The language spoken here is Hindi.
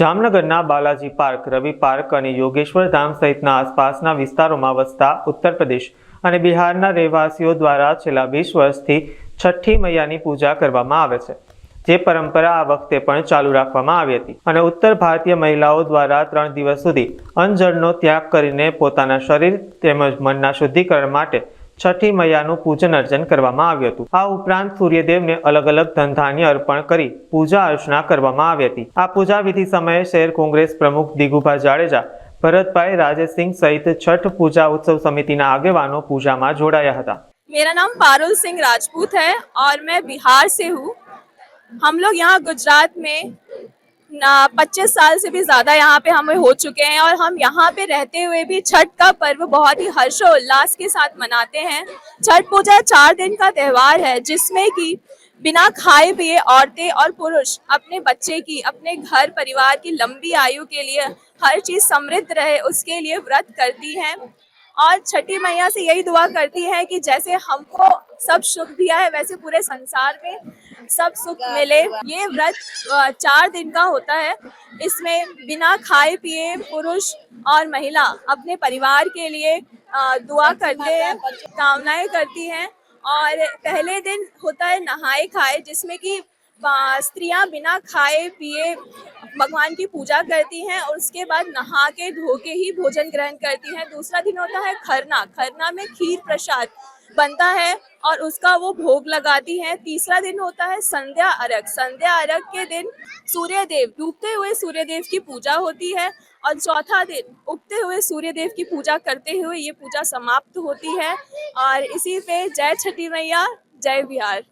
જામનગરના બાલાજી પાર્ક, રવિ પાર્ક અને યોગેશ્વર ધામ સહિતના આસપાસના વિસ્તારોમાં વસતા ઉત્તર પ્રદેશ અને બિહારના રહેવાસીઓ દ્વારા છેલ્લા વીસ વર્ષથી છઠ્ઠી મૈયાની પૂજા કરવામાં આવે છે. જે પરંપરા આ વખતે પણ ચાલુ રાખવામાં આવી હતી અને ઉત્તર ભારતીય મહિલાઓ દ્વારા ત્રણ દિવસ સુધી અંજળનો ત્યાગ કરીને પોતાના શરીર તેમજ મનના શુદ્ધિકરણ માટે છઠ્ઠી મૈયાનું પૂજન અર્ચન કરવામાં આવ્યું હતું આ ઉપરાંત સૂર્યદેવને અલગ અલગ ધનધાન્ય અર્પણ કરી પૂજા અર્ચના કરવામાં આવી હતી આ પૂજા વિધિ સમયે શહેર કોંગ્રેસ પ્રમુખ દિગુભા જાડેજા ભરતભાઈ રાજેશસિંહ સહિત છઠ પૂજા ઉત્સવ સમિતિના આગેવાનો પૂજામાં જોડાયા હતા मेरा नाम पारुल सिंह राजपूत है और मैं बिहार से हूँ हम लोग यहाँ गुजरात में पच्चीस साल से भी ज़्यादा यहाँ पे हमें हो चुके हैं और हम यहाँ पे रहते हुए भी छठ का पर्व बहुत ही हर्षोल्लास के साथ मनाते हैं। छठ पूजा चार दिन का त्यौहार है, जिसमें कि बिना खाए पिए औरतें और पुरुष अपने बच्चे की, अपने घर परिवार की लंबी आयु के लिए हर चीज़ समृद्ध रहे, उसके लिए व्रत करती हैं। और छठी मैया से यही दुआ करती है कि जैसे हमको सब सुख दिया है, वैसे पूरे संसार में सब सुख मिले। ये व्रत चार दिन का होता है। इसमें बिना खाए पिए पुरुष और महिला अपने परिवार के लिए दुआ करते हैं, कामनाएँ करती हैं और पहले दिन होता है नहाए खाए, जिसमें कि स्त्रियाँ बिना खाए पिए भगवान की पूजा करती हैं और उसके बाद नहा के, धो के ही भोजन ग्रहण करती हैं। दूसरा दिन होता है खरना। खरना में खीर प्रसाद। बनता है और उसका वो भोग लगाती है। तीसरा दिन होता है संध्या अर्घ। संध्या अर्घ के दिन सूर्य देव डूबते हुए सूर्य देव की पूजा होती है और चौथा दिन उगते हुए सूर्य देव की पूजा करते हुए ये पूजा समाप्त होती है। और इसी पे जय छठी मैया, जय बिहार।